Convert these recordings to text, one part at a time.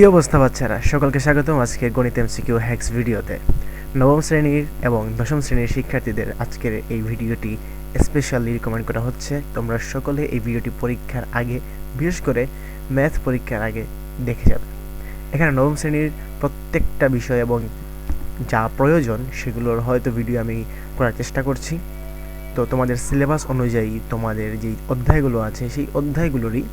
কি অবস্থা বাচ্চারা? সকলকে স্বাগতম আজকে গণিত এমসিকিউ হ্যাক্স ভিডিওতে। নবম শ্রেণির এবং দশম শ্রেণির শিক্ষার্থীদের আজকের এই ভিডিওটি স্পেশালি রিকমেন্ড করা হচ্ছে। তোমরা সকলে এই ভিডিওটি পরীক্ষার আগে, বিশেষ করে ম্যাথ পরীক্ষার আগে দেখে যাবে। এখানে নবম শ্রেণির প্রত্যেকটা বিষয় এবং যা প্রয়োজন সেগুলোর হয়তো ভিডিও আমি করার চেষ্টা করছি। তো তোমাদের সিলেবাস অনুযায়ী তোমাদের যেই অধ্যায়গুলো আছে, সেই অধ্যায়গুলোরই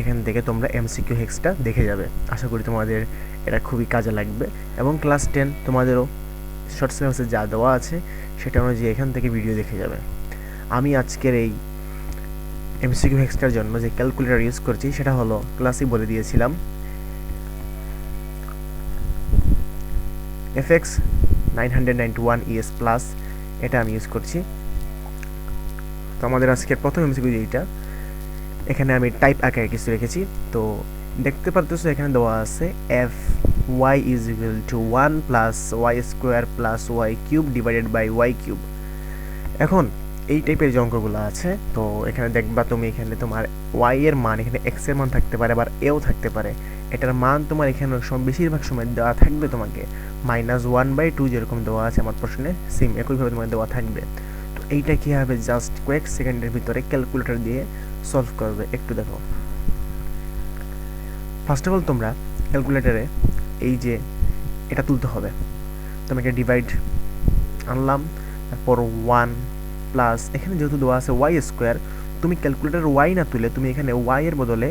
এখান থেকে তোমরা এমসিকিউ হেক্সটা দেখে যাবে। আশা করি তোমাদের এটা খুবই কাজে লাগবে। এবং ক্লাস টেন তোমাদেরও শর্ট সিলেবাসে যা দেওয়া আছে, সেটা অনুযায়ী এখান থেকে ভিডিও দেখে যাবে। আমি আজকের এই এমসিকিউ হেক্সটার জন্য যে ক্যালকুলেটর ইউজ করছি, সেটা হলো ক্লাসই বলে দিয়েছিলাম। FX nine hundred ninety one ES plus এটা আমি ইউজ করছি। তো আমাদের আজকের প্রথম এমসিকিউ যেইটা এখানে আমি টাইপ আকারে কিছু রেখেছি। তো দেখতে পারতেছো এখানে দেওয়া আছে F Y is equal to one plus Y square plus Y cube divided by Y cube এখন এই টাইপের যে অঙ্কগুলো আছে, তো এখানে দেখবা তুমি এখানে তোমার ওয়াই এর মান, এখানে এক্সের মান থাকতে পারে, আবার এও থাকতে পারে। এটার মান তোমার এখানে বেশিরভাগ সময় দেওয়া থাকবে তোমাকে। মাইনাস ওয়ান বাই টু যেরকম দেওয়া আছে আমার প্রশ্নে সিম একইভাবে তোমার দেওয়া থাকবে। এইটা কী হবে জাস্ট কয়েক সেকেন্ডের ভিতরে ক্যালকুলেটর দিয়ে সলভ করবে? একটু দেখো। ফার্স্ট অফ অল তোমরা ক্যালকুলেটারে এই যে এটা তুলতে হবে। তোমাকে ডিভাইড আনলাম, তারপর ওয়ান প্লাস এখানে যেহেতু দেওয়া আছে ওয়াই স্কোয়ার তুমি ক্যালকুলেটার ওয়াই না তুলে তুমি এখানে ওয়াই এর বদলে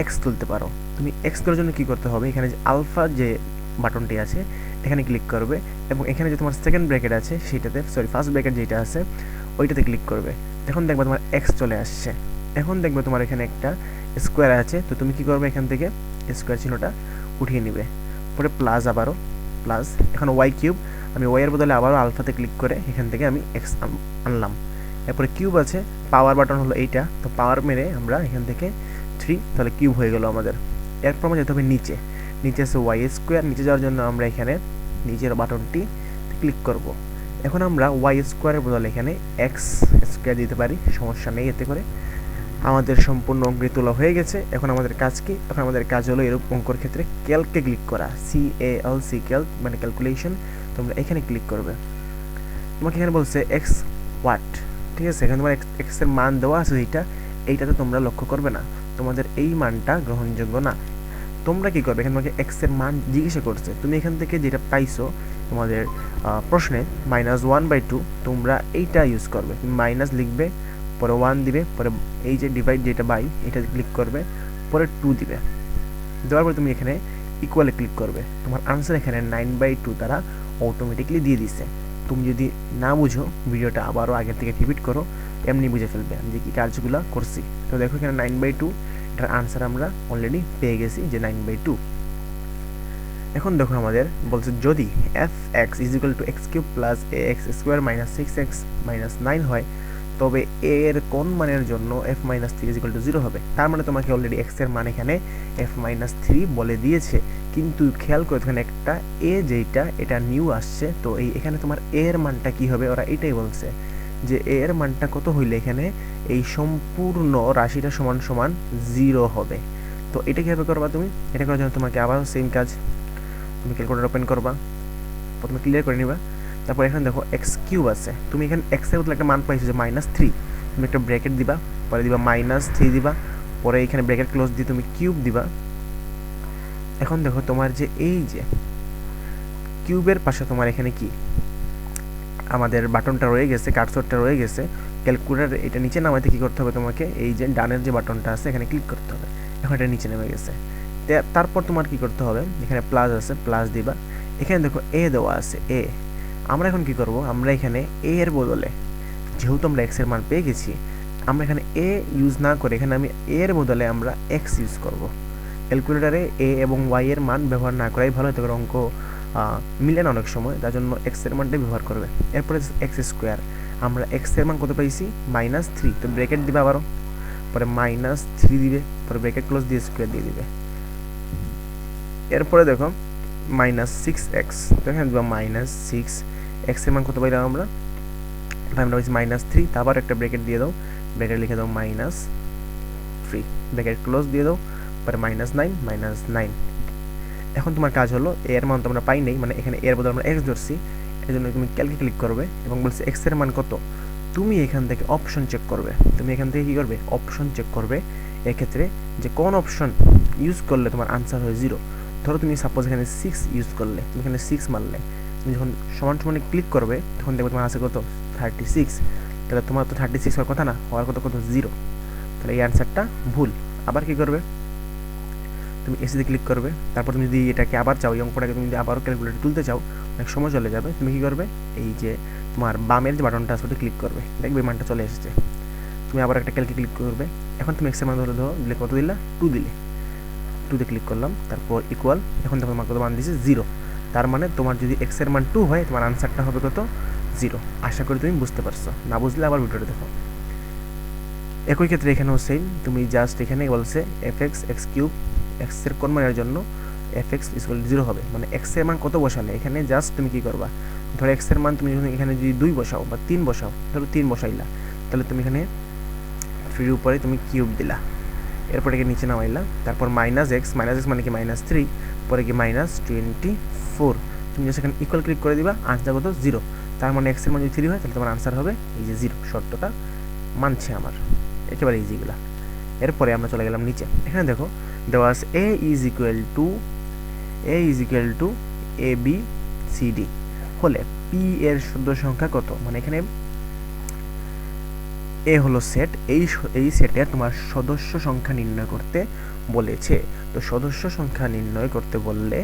এক্স তুলতে পারো। তুমি এক্স তোলার জন্য কী করতে হবে? এখানে যে আলফা যে বাটনটি আছে, এখানে ক্লিক করবে এবং এখানে যে তোমার সেকেন্ড ব্র্যাকেট আছে সেটাতে সরি ফার্স্ট ব্র্যাকেট যেটা আছে, ওইটাতে ক্লিক করবে। এখন দেখবে তোমার এক্স চলে আসছে। এখন দেখবে তোমার এখানে একটা স্কোয়ার আছে, তো তুমি কি করবে এখান থেকে স্কোয়ার চিহ্নটা উঠিয়ে নিবে। পরে প্লাস আবারও প্লাস এখন ওয়াই কিউব আমি ওয়াইয়ের বদলে আবারও আলফাতে ক্লিক করে এখান থেকে আমি এক্স আনলাম। এরপরে কিউব আছে পাওয়ার বাটন হলো এইটা, তো পাওয়ার মেরে আমরা এখান থেকে থ্রি তাহলে কিউব হয়ে গেল আমাদের। এরপর আমরা যেতে হবে নিচে। নিচে আছে ওয়াই স্কোয়ার নিচে যাওয়ার জন্য আমরা এখানে নিচের বাটনটি ক্লিক করব। এখন আমরা ওয়াই স্কোয়ারের বদলে এখানে এক্স স্কোয়ার দিতে পারি, সমস্যা নেই এতে করে। আমাদের সম্পূর্ণ অঙ্কটি তোলা হয়ে গেছে। এখন আমাদের কাজ কি? এখন আমাদের কাজ হলো এরকম অঙ্কর ক্ষেত্রে ক্যালকে ক্লিক করা C A L C calc মানে ক্যালকুলেশন তোমরা এখানে ক্লিক করবে। তোমাকে এখানে বলছে এক্স ওয়াট ঠিক আছে? এখানে তোমার এক্সের মান দেওয়া আছে এইটা, এইটাতে তোমরা লক্ষ্য করবে না। তোমাদের এই মানটা গ্রহণযোগ্য না। তোমরা কি করবে? এখানে তোমাকে এক্সের মান জিজ্ঞাসা করছে। তুমি এখান থেকে যেটা পাইছো, তোমাদের প্রশ্নে মাইনাস ওয়ান বাই টু তোমরা এইটা ইউজ করবে। মাইনাস লিখবে, পরে ওয়ান দিবে, পরে এই যে ডিভাইড যেটা বাই এটা ক্লিক করবে, পরে টু দিবে। দেওয়ার পরে তুমি এখানে ইকুয়ালে ক্লিক করবে। তোমার আনসার এখানে নাইন বাই টু তারা অটোমেটিকলি দিয়ে দিছে তুমি যদি না বুঝো, ভিডিওটা আবারও আগের থেকে রিপিট করো, এমনি বুঝে ফেলবে আমি যে কী কাজগুলো করছি। তো দেখো এখানে নাইন বাই টু এটার আনসার আমরা অলরেডি পেয়ে গেছি যে নাইন বাই টু এখন দেখো আমাদের বলছে যদি f x is equal to x cube plus a x square minus six x minus nine হয়, তবে এ এর কোন মানের জন্য f minus three equal to zero হবে? তার মানে তোমাকে অলরেডি এক্সের মান এখানে এফ মাইনাস থ্রি বলে দিয়েছে। কিন্তু খেয়াল করে এখানে একটা এ যেইটা, এটা নিউ আসছে, তো এই এখানে তোমার এ এর মানটা কি হবে? ওরা এটাই বলছে। যে এ এর মানটা কত হইলে এখানে এই সম্পূর্ণ রাশিটা সমান সমান জিরো হবে। তো এটা কীভাবে করবা তুমি? এটা করার জন্য তোমাকে আবার সেম কাজ তুমি ক্যালকুলেটার ওপেন করবা। প্রথমে ক্লিয়ার করে নিবা। তারপর এখানে দেখো এক্স কিউব আছে। তুমি এখানে এক্সের বদলে একটা মান পাইছো যে মাইনাস থ্রি তুমি একটা ব্র্যাকেট দিবা, পরে দিবা মাইনাস থ্রি দিবা, পরে এখানে ব্র্যাকেট ক্লোজ দিয়ে তুমি কিউব দিবা। এখন দেখো তোমার যে এই যে কিউবের পাশে তোমার এখানে কি? আমাদের বাটনটা রয়ে গেছে, কার্সরটা রয়ে গেছে। ক্যালকুলেটার এটা নিচে নামাইতে কী করতে হবে তোমাকে? এই যে ডানের যে বাটনটা আছে, এখানে ক্লিক করতে হবে। এখন এটা নিচে নেমে গেছে। তারপর তোমার কি করতে হবে? এখানে প্লাস আছে, প্লাস দিবা। এখানে দেখো এ দেওয়া আছে, এ। আমরা এখন কি করব? আমরা এখানে এ এর বদলে, যেহেতু আমরা এক্সের মান পেয়ে গেছি, আমরা এখানে এ ইউজ না করে এখানে আমি এ এর বদলে আমরা এক্স ইউজ করব। ক্যালকুলেটারে এ এবং ওয়াই এর মান ব্যবহার না করাই ভালো পারে অঙ্ক মিলে না অনেক সময় তার জন্য এক্সের মানটাই ব্যবহার করবে। এরপরে এক্স স্কোয়ার আমরা এক্সের মান কত পাইছি? মাইনাস থ্রি তো ব্রেকেট দিবে আবারও। পরে মাইনাস থ্রি দিবে, পরে ব্রেকেট ক্লোজ দিয়ে স্কোয়ার দিয়ে দিবে। এরপরে দেখো মাইনাস সিক্স এক্স তো এখানে মাইনাস সিক্স এক্সের মান কত পাইলাম আমরা? আমরা হচ্ছে মাইনাস থ্রি তারপর একটা ব্রেকেট দিয়ে দাও। ব্রেকেট লিখে দাও মাইনাস থ্রি ব্রেকেট ক্লোজ দিয়ে দাও। পরে মাইনাস নাইন মাইনাস নাইন এখন তোমার কাজ হলো এর মান তো আমরা পাই নেই মানে এখানে এর বদলে আমরা এক্স ধরছি এর জন্য তুমি ক্যালকে ক্লিক করবে এবং বলছে এক্সের মান কত? তুমি এখান থেকে অপশন চেক করবে। তুমি এখান থেকে কী করবে? অপশন চেক করবে। এক্ষেত্রে যে কোন অপশন ইউজ করলে তোমার আনসার হয় জিরো ধরো তুমি সাপোজ এখানে সিক্স ইউজ করলে, তুমি এখানে সিক্স মারলে। তুমি যখন সমান সমানে ক্লিক করবে, তখন দেখবে তোমার আছে কত? থার্টি সিক্স তাহলে তোমার তো থার্টি সিক্স হওয়ার কথা না, হওয়ার কথা কত? জিরো তাহলে এই অ্যান্সারটা ভুল। আবার কী করবে? তুমি এসিতে ক্লিক করবে, তারপর তুমি যদি এটাকে আবার চাও, এই অঙ্কটাকে তুমি যদি আবারও ক্যালকুলেটর তুলতে চাও, অনেক সময় চলে যাবে। তুমি কি করবে? এই যে তোমার বামের যে বাটনটা আছে, ওটা ক্লিক করবে। দেখবে মানটা চলে এসেছে। তুমি আবার একটা ক্যালকে ক্লিক করবে। এখন তুমি এক্সের মান ধরে ধরো, দিলে কত দিলা? টু দিলে। টুতে ক্লিক করলাম, তারপর ইকুয়াল এখন দেখো তোমার কত মান দিয়েছে? জিরো তার মানে তোমার যদি এক্সের মান টু হয়, তোমার আনসারটা হবে কত? জিরো আশা করি তুমি বুঝতে পারছ। না বুঝলে আবার ভিডিওটা দেখো। একই ক্ষেত্রে এখানেও সেম তুমি জাস্ট এখানে বলছে এফ এক্স এক্স কিউব এক্সের কোন মানের জন্য এফ এক্স ইকুয়াল জিরো হবে। মানে এক্সের মান কত বসালে এখানে জাস্ট তুমি কি করবা? ধরো এক্সের মান তুমি যখন এখানে যদি দুই বসাও বা তিন বসাও, ধরো তিন বসাইলা, তাহলে তুমি এখানে থ্রির উপরে তুমি কিউব দিলা। এরপরে কি নিচে নামাইলা। তারপর মাইনাস এক্স মাইনাস এক্স মানে কি? মাইনাস থ্রি পরে কি? মাইনাস টোয়েন্টি ফোর তুমি জাস্ট এখানে ইকুয়াল ক্লিক করে দিবা আনসার কত? জিরো তার মানে এক্সের মান যদি থ্রি হয়, তাহলে তোমার আনসার হবে এই যে জিরো শর্তটা মানছে আমার। একেবারে ইজিগুলা এরপরে আমরা চলে গেলাম নিচে। এখানে দেখো দেওয়া a is equal to a is equal to a b c d হলে পি এর শুদ্ধ সংখ্যা কত? মানে এখানে এ হলো সেট এই এই সেটে তোমার সদস্য সংখ্যা নির্ণয় করতে বলেছে। তো সদস্য সংখ্যা নির্ণয় করতে বললে,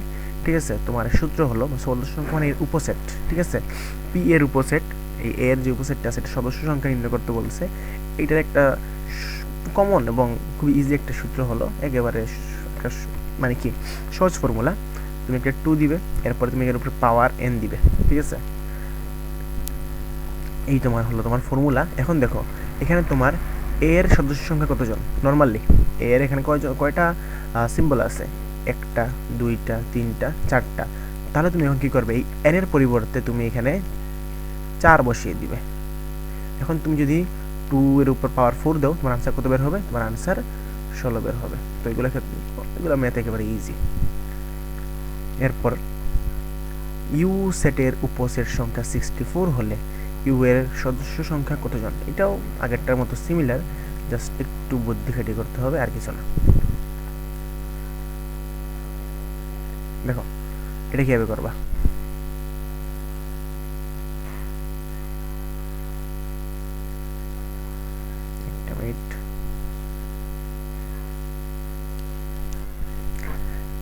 ঠিক আছে, তোমার সূত্র হলো, সদস্য সংখ্যা মানে উপসেট, ঠিক আছে? পি এর উপসেট, এই এর যে উপসেটটা সেটা সদস্য সংখ্যা নির্ণয় করতে বলছে। এইটার একটা কমন এবং খুবই ইজি একটা সূত্র হলো, একেবারে একটা মানে কি, সহজ ফর্মুলা তুমি একটা টু দিবে, এরপরে তুমি এর উপরে পাওয়ার এন দিবে, ঠিক আছে? এই তোমার হলো তোমার ফর্মুলা এখন দেখো, এখানে তোমার এর সদস্য সংখ্যা কতজন? নর্মালি এর এখানে কয়জন কয়টা সিম্বল আছে? একটা, দুইটা, তিনটা, চারটা। তাহলে তুমি এখন কী করবে? এই এনের পরিবর্তে তুমি এখানে চার বসিয়ে দিবে। এখন তুমি যদি টু এর উপর পাওয়ার ফোর দাও, তোমার আনসার কত বের হবে? তোমার আনসার ষোলো বের হবে। তো এগুলো এগুলো ম্যাথ একেবারে ইজি এরপর ইউ সেটের উপসেট সংখ্যা সিক্সটি ফোর হলে ইউ এর সদস্য সংখ্যা কতজন? এটাও আগেরটার মতো সিমিলার জাস্ট একটু বুদ্ধি খাটি করতে হবে, আর কিছু না। দেখো, এটা কীভাবে করবা একটা মিনিট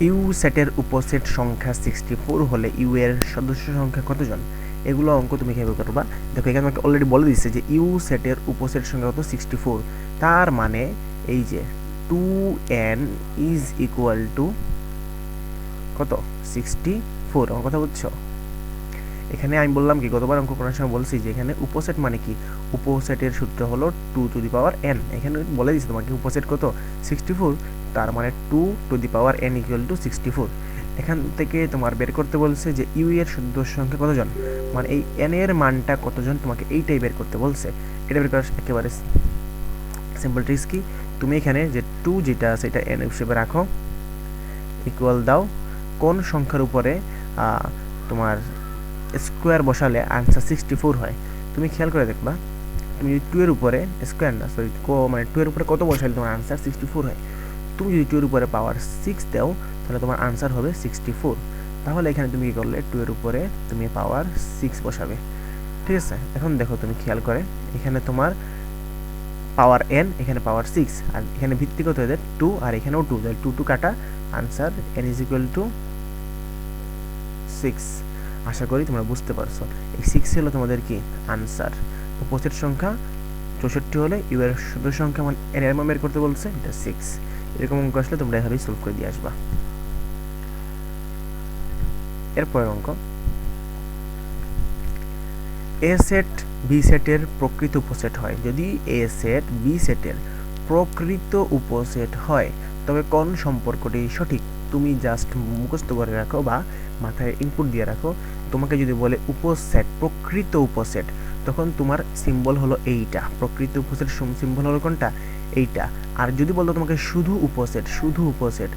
ইউ সেটের উপসেট সংখ্যা সিক্সটি ফোর হলে ইউ এর সদস্য সংখ্যা কতজন? এগুলো অঙ্ক তুমি কীভাবে করবা? দেখো, এখানে আমাকে অলরেডি বলে দিচ্ছে যে ইউ সেটের উপসেট সংখ্যা কত? সিক্সটি ফোর তার মানে এই যে two n is equal to কত? সিক্সটি ফোর আমার কথা বুঝছ? এখানে আমি বললাম কি, গতবার অঙ্ক করার সময় বলছি যে এখানে উপসেট মানে কি? উপসেটের সূত্র হলো two to the power n এখানে বলে দিচ্ছে তোমাকে উপসেট কত? সিক্সটি ফোর তার মানে two to the power n equal to sixty four এখান থেকে তোমার বের করতে বলছে যে ইউ এর সদস্য সংখ্যা কতজন? মানে এই এন এর মানটা কতজন তোমাকে এইটাই বের করতে বলছে। এটা বের করা একেবারে সিম্পল ট্রিক্স কি? তুমি এখানে যে টু যেটা আছে এটা এন হিসেবে রাখো। ইকুয়াল দাও। কোন সংখ্যার উপরে তোমার স্কোয়ার বসালে আনসার সিক্সটি ফোর হয়। তুমি খেয়াল করে দেখবা, তুমি টু এর উপরে স্কোয়ার না সরি মানে টু এর উপরে কত বসালে তোমার আনসার সিক্সটি ফোর হয়। তুমি যদি টু এর উপরে পাওয়ার সিক্স দাও, তাহলে তোমার আনসার হবে সিক্সটি ফোর তাহলে এখানে তুমি কী করলে টু এর উপরে তুমি পাওয়ার সিক্স বসাবে। ঠিক আছে? এখন দেখো তুমি খেয়াল করে, এখানে তোমার পাওয়ার এন এখানে পাওয়ার সিক্স আর এখানে ভিত্তি কত হয়ে টু আর এখানেও টু তাহলে টু টু কাটা answer n is equal to six আশা করি তোমরা বুঝতে পারছ। এই সিক্স হলো তোমাদের কি? আনসার তো পঁচিশ সংখ্যা চৌষট্টি হলে ইউ এর সদস্য সংখ্যা মানে এর বের করতে বলছে, এটা সিক্স এরকম অঙ্ক আসলে তোমরা এভাবেই সলভ করে দিয়ে আসবা। এরপরের অঙ্ক। এ সেট বি সেটের প্রকৃত উপসেট হয়। যদি এ সেট বি সেটের প্রকৃত উপসেট হয়, তবে কোন সম্পর্কটি সঠিক? তুমি জাস্ট মুখস্থ করে রাখো বা মাথায় ইনপুট দিয়ে রাখো। তোমাকে যদি বলে উপসেট, প্রকৃত উপসেট তখন তোমার সিম্বল হলো এইটা। প্রকৃত উপসেট সিম্বল হলো কোনটা? এইটা। আর যদি বলতো তোমাকে শুধু উপসেট শুধু উপসেট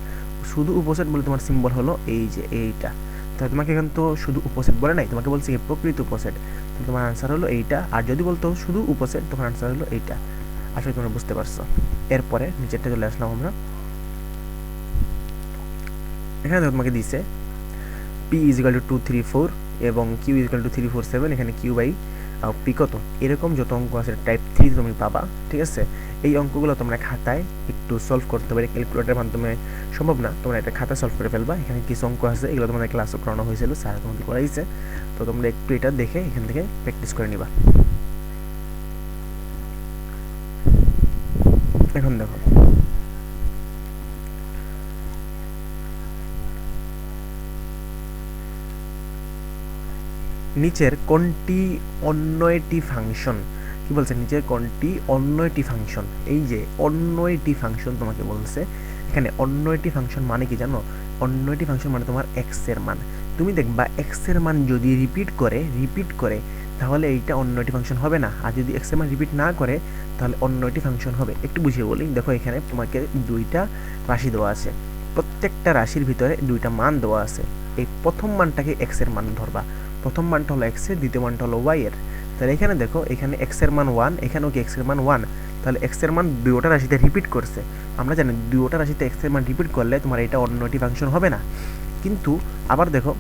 শুধু উপসেট বলে তোমার সিম্বল হলো এই যে এইটা। তাহলে তোমাকে এখন তো শুধু উপসেট বলে নাই, তোমাকে বলছে প্রকৃত উপসেট। তাহলে তোমার আনসার হলো এইটা। আর যদি বলতো শুধু উপসেট, তোমার আনসার হলো এইটা। আসলে তোমরা বুঝতে পারছ। এরপরে নিচেরটা চলে আসলাম আমরা। এখানে তোমাকে দিছে p equal to two three four এবং q equal to three four seven এখানে কিউ বাই পি কত এরকম যত অঙ্ক আছে টাইপ থ্রি তুমি পাবা, ঠিক আছে? এই অঙ্কগুলো তোমরা খাতায় একটু সলভ করতে পারে ক্যালকুলেটারের মাধ্যমে সম্ভব না। তোমরা একটা খাতা সলভ করে ফেলবা, এখানে কিছু অঙ্ক আছে, এগুলো তোমাদের ক্লাসও করানো হয়েছিল স্যার তোমাদের করাইছে। তো তোমরা একটু এটা দেখে এখান থেকে প্র্যাকটিস করে নিবা। এখন দেখো। নিচের কোনটি অন্য একটি ফাংশন কি বলছে? নিচের কোনটি অন্য একটি ফাংশন এই যে অন্য একটি ফাংশন তোমাকে বলছে, এখানে অন্য একটি ফাংশন মানে কি জানো? অন্য একটি ফাংশন মানে তোমার এক্সের মান। তুমি দেখবা এক্সের মান যদি রিপিট করে রিপিট করে, তাহলে এইটা অন্য একটি ফাংশন হবে না। আর যদি এক্সের মান রিপিট না করে, তাহলে অন্য একটি ফাংশন হবে। একটু বুঝিয়ে বলি, দেখো এখানে তোমাকে দুইটা রাশি দেওয়া আছে। প্রত্যেকটা রাশির ভিতরে দুইটা মান দেওয়া আছে। এই প্রথম মানটাকে এক্সের মান ধরবা। প্রথম মানটা হলো এক্সের, দ্বিতীয় মানটা হলো ওয়াই এর। তাহলে এখানে দেখো, এখানে এক্সের মান ওয়ান এখানেও কি এক্সের মান ওয়ান তাহলে এক্সের মান দুইটা রাশিতে রিপিট করছে। আমরা জানি দুইটা রাশিতে এক্সের মান রিপিট করলে তোমার এটা অন্যটি ফাংশন হবে না। কিন্তু আবার দেখো,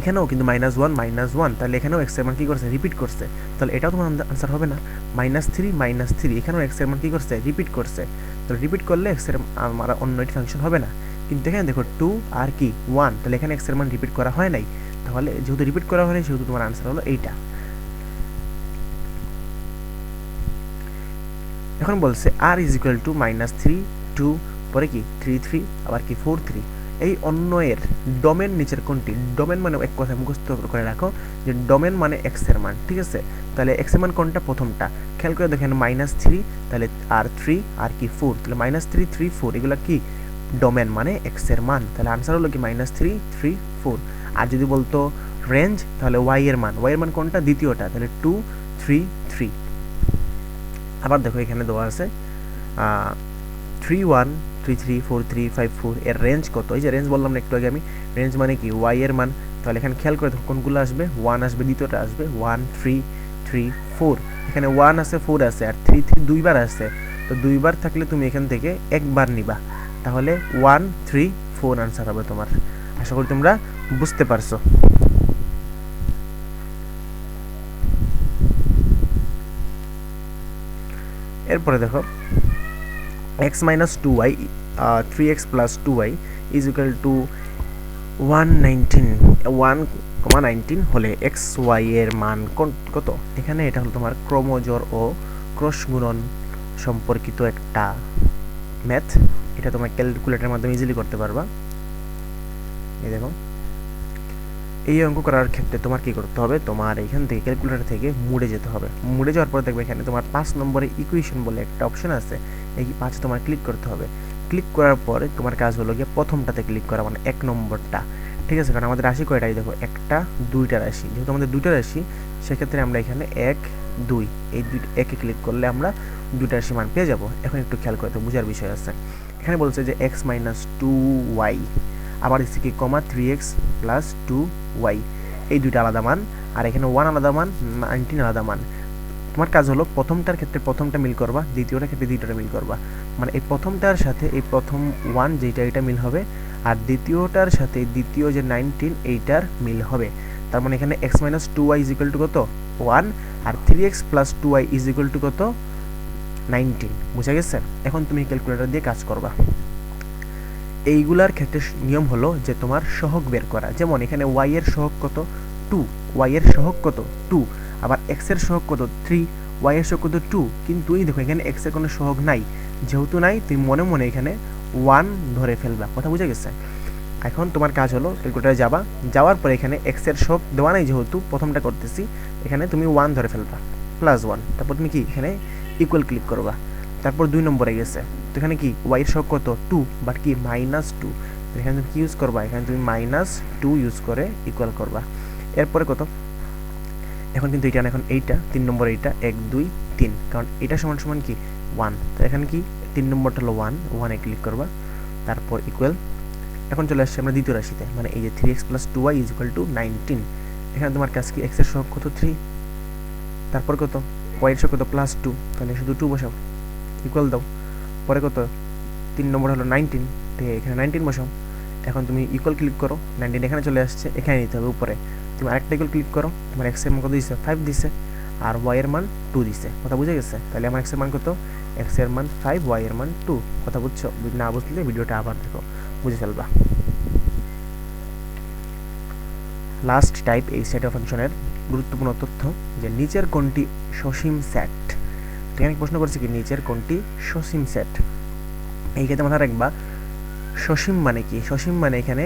এখানেও কিন্তু মাইনাস ওয়ান মাইনাস ওয়ান তাহলে এখানেও এক্সের মান কী করছে? রিপিট করছে। তাহলে এটাও তোমার আনসার হবে না। মাইনাস থ্রি মাইনাস থ্রি এখানেও এক্সের মান কী করছে? রিপিট করছে। তো রিপিট করলে এক্সের আমার অন্য একটি ফাংশন হবে না। কিন্তু এখানে দেখো টু আর কি? ওয়ান তাহলে এখানে এক্সের মান রিপিট করা হয় নাই। তাহলে যেহেতু রিপিট করা হয়নি, সেহেতু তোমার আনসার হলো এইটা। এখন বলছে r is equal to minus three to পরে কি? থ্রি থ্রি আবার কি? ফোর থ্রি এই অন্যয়ের ডোমেন নিচের কোনটি? ডোমেন মানে এক কথা মুখস্থ করে রাখো যে ডোমেন মানে এক্সের মান, ঠিক আছে? তাহলে এক্সের মান কোনটা? প্রথমটা। খেয়াল করে দেখেন মাইনাস থ্রি তাহলে আর থ্রি আর কি? ফোর তাহলে মাইনাস থ্রি থ্রি ফোর এগুলো কি? ডোমেন মানে এক্সের মান। তাহলে আনসার হলো কি? মাইনাস থ্রি থ্রি ফোর আর যদি বলতো রেঞ্জ তাহলে ওয়াই এর মান ওয়াই এর মান কোনটা? দ্বিতীয়টা। তাহলে টু থ্রি থ্রি আবার দেখো এখানে দেওয়া আছে three one three three four three five four এর রেঞ্জ কত? এই যে রেঞ্জ বললাম না, একটু আগে আমি। রেঞ্জ মানে কি? ওয়াই এর মান। তাহলে এখানে খেয়াল করে দেখো কোনগুলো আসবে? ওয়ান আসবে, দ্বিতীয়টা আসবে। ওয়ান থ্রি থ্রি ফোর এখানে ওয়ান আছে ফোর আছে, আর থ্রি থ্রি দুইবার আছে তো দুইবার থাকলে তুমি এখান থেকে একবার নিবা। তাহলে ওয়ান থ্রি ফোর আনসার হবে তোমার। আশা করি তোমরা বুঝতে পারছ। এরপরে দেখো x minus two y three x plus two y is equal to one nineteen one comma nineteen হলে এক্স ওয়াই এর মান কত? এখানে এটা হলো তোমার ক্রমজোর ও ক্রস গুণন সম্পর্কিত একটা ম্যাথ এটা তোমার ক্যালকুলেটারের মাধ্যমে ইজিলি করতে পারবা। এই দেখো। এই অঙ্ক করার ক্ষেত্রে তোমার কি করতে হবে? তোমার এখান থেকে ক্যালকুলেটর থেকে মুড়ে যেতে হবে। মুড়ে যাওয়ার পর দেখবে এখানে তোমার পাঁচ নম্বরে ইকুয়েশন বলে একটা অপশন আছে। এই পাঁচে তোমার ক্লিক করতে হবে। ক্লিক করার পরে তোমার কাজ হলো গিয়ে প্রথমটাতে ক্লিক করা মানে এক নম্বরটা। ঠিক আছে? কারণ আমাদের রাশি কয়টাই দেখো? একটা, দুইটা রাশি। যেহেতু আমাদের দুইটা রাশি, সেক্ষেত্রে আমরা এখানে এক, দুই। এই দুই, একে ক্লিক করলে আমরা দুইটা রাশি মান পেয়ে যাব। এখন একটু খেয়াল করতে বোঝার বিষয় আছে। এখানে বলছে যে এক্স মাইনাস টু ওয়াই আবার দিচ্ছি কি? Comma three x plus two y এই দুইটা আলাদা মান, আর এখানে ওয়ান আলাদা মান নাইনটিন আলাদা মান। তোমার কাজ হলো প্রথমটার ক্ষেত্রে প্রথমটা মিল করবা, দ্বিতীয়টার ক্ষেত্রে দ্বিতীয়টা মিল করবা। মানে এই প্রথমটার সাথে এই প্রথম ওয়ান যেটা এটা মিল হবে, আর দ্বিতীয়টার সাথে দ্বিতীয় যে নাইনটিন এইটার মিল হবে। তার মানে এখানে x minus two y is to কত? One R three x plus two y is to কত? নাইনটিন বুঝা গেছে? এখন তুমি ক্যালকুলেটর দিয়ে কাজ করবা। এইগুলার ক্ষেত্রে নিয়ম হলো যে তোমার সহগ বের করা। যেমন এখানে ওয়াই এর সহগ কত? টু ওয়াই এর সহগ কত? টু আবার এক্সের সহগ কত? থ্রি ওয়াই এর সহগ কত? টু কিন্তু এই দেখো, এখানে এক্সের কোনো সহগ নাই। যেহেতু নাই, তুমি মনে মনে এখানে ওয়ান ধরে ফেলবা। কথা বুঝে গেছে? এখন তোমার কাজ হলো ক্যালকুলেটারে যাবা। যাওয়ার পরে এখানে এক্সের সহগ দেওয়া নাই যেহেতু প্রথমটা করতেছি, এখানে তুমি ওয়ান ধরে ফেলবা। প্লাস ওয়ান তারপর তুমি কি? এখানে ইকুয়াল ক্লিক করবা। তারপর দুই নম্বরে গেছে। তো এখানে কি? ওয়াইয়ের সহগ কত? টু বাট কি? মাইনাস টু এখানে তুমি কি ইউজ করবা? এখানে তুমি মাইনাস টু ইউজ করে ইকুয়াল করবা। এরপরে কত? এখন কিন্তু এটা এখন এইটা, তিন নম্বর এইটা, এক, দুই, তিন। কারণ এটা সমান সমান কি? ওয়ান তো এখানে কি? তিন নম্বরটা হলো ওয়ান ওয়ানে ক্লিক করবা। তারপর ইকুয়াল এখন চলে আসছে আমরা দ্বিতীয় রাশিতে। মানে এই যে three x plus two y is equal to nineteen এখানে তোমার কাছে কি এক্সের সহগ কত? থ্রি তারপর কত? ওয়াইয়ের সহগ কত? প্লাস টু তাহলে শুধু টু বসাও। ইকুয়াল দাও। পরে কত? তিন নম্বর হলো নাইনটিন ঠিক আছে এখানে নাইনটিন বসাও। এখন তুমি ইকুয়াল ক্লিক করো নাইনটিন এখানে চলে আসছে, এখানে নিতে হবে উপরে। তুমি আরেকটা ইকুয়াল ক্লিক করো, তোমার এক্সের মান কত দিছে? ফাইভ দিছে। আর ওয়াই এর মান টু দিছে। কথা বুঝে গেছে? তাহলে আমার এক্সের মান কত? এক্সের মান ফাইভ ওয়াই এর মান টু কথা বুঝছ? না বুঝলে ভিডিওটা আবার দেখো। বুঝে ফেলবা। লাস্ট টাইপ এই সেট অফ ফাংশনের গুরুত্বপূর্ণ তথ্য যে নিচের কোনটি সসীম সেট এখানে প্রশ্ন করছে কি? নিচের কোনটি সসীম সেট এই ক্ষেত্রে মাথায় রাখবা, সসীম মানে কি? সসীম মানে এখানে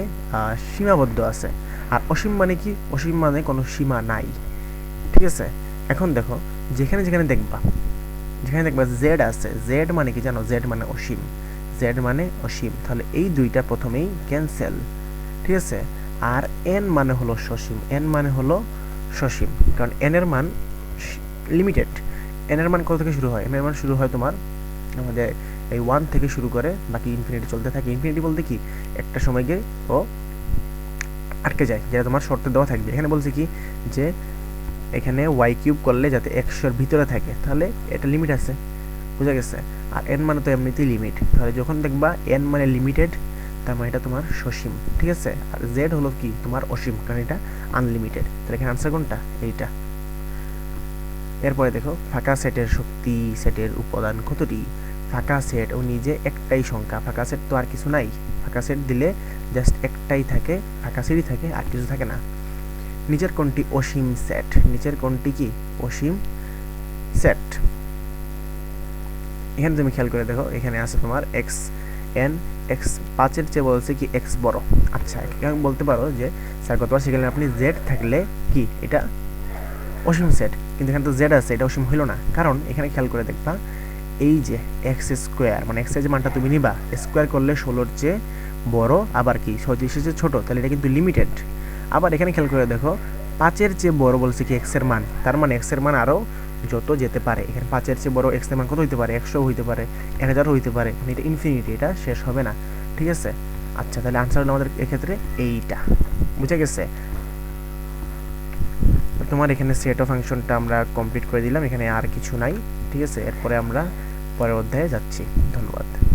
সীমাবদ্ধ আছে। আর অসীম মানে কি? অসীম মানে কোনো সীমা নাই। ঠিক আছে? এখন দেখো, যেখানে যেখানে দেখবা যেখানে দেখবা জেড আছে জেড মানে কি জানো? জেড মানে অসীম। জেড মানে অসীম। তাহলে এই দুইটা প্রথমেই ক্যান্সেল ঠিক আছে? আর এন মানে হলো সসীম। এন মানে হলো সসীম। কারণ এন এর মান লিমিটেড এন এর মান কত থেকে শুরু হয়? এন এর মান শুরু হয় তোমার, আমাদের এই ওয়ান থেকে শুরু করে বাকি ইনফিনিটি চলতে থাকে। ইনফিনিটি বলতে কি? একটা সময় গিয়ে ও আটকে যায়, যেটা তোমার শর্তে দেওয়া থাকবে। এখানে বলছে কি? যে এখানে ওয়াই কিউব করলে যাতে একশোর ভিতরে থাকে, তাহলে এটা লিমিট আছে। বুঝা গেছে? আর এন মানে তো এমনিতেই লিমিট তাহলে যখন দেখবা এন মানে লিমিটেড তার মানে এটা তোমার সসীম। ঠিক আছে? আর জেড হলো কি? তোমার অসীম, কারণ এটা আনলিমিটেড তাহলে এখানে আনসার কোনটা? এইটা। এরপরে দেখো, ফাঁকা সেটের শক্তি, সেটের উপাদান কতটি? ফাঁকা সেট ও নিজে একটাই সংখ্যা। ফাঁকা সেট তো আর কিছু নাই। ফাঁকা সেট দিলে জাস্ট একটাই থাকে, ফাঁকা সেটই থাকে, আর কিছু থাকে না। নিচের কোনটি অসীম সেট। নিচের কোনটি কি? অসীম সেট। এখানে তুমি খেয়াল করে দেখো, এখানে আছে তোমার এক্স এন এক্স পাঁচের চেয়ে বলছে কি এক্স বড়। আচ্ছা বলতে পারো যে স্যার গতবার সেখানে আপনি জেড থাকলে কি? এটা অসীম সেট। কিন্তু এখানে তো জেড আছে, এটা অসীম হইল না। কারণ এখানে খেয়াল করে দেখবা, এই যে এক্স স্কোয়ার মানে এক্সের যে মানটা তুমি নিবা স্কোয়ার করলে ষোলোর চেয়ে বড়, আবার কি ছয়ত্রিশের চেয়ে ছোট, তাহলে এটা কিন্তু লিমিটেড আবার এখানে খেয়াল করে দেখো, পাঁচের চেয়ে বড় বলছে কি এক্সের মান, তার মানে এক্সের মান আরও যত যেতে পারে, এখানে পাঁচের চেয়ে বড় এক্সের মান কত হইতে পারে একশো হইতে পারে এক হাজারও হইতে পারে মানে এটা ইনফিনিটি এটা শেষ হবে না, ঠিক আছে? আচ্ছা তাহলে আনসার হলো আমাদের এক্ষেত্রে এইটা, বুঝে গেছে? তোমার এখানে সেট অফ ফাংশনটা আমরা কমপ্লিট করে দিলাম, এখানে আর কিছু নাই, ঠিক আছে? এরপরে আমরা পরের অধ্যায়ে যাচ্ছি। ধন্যবাদ।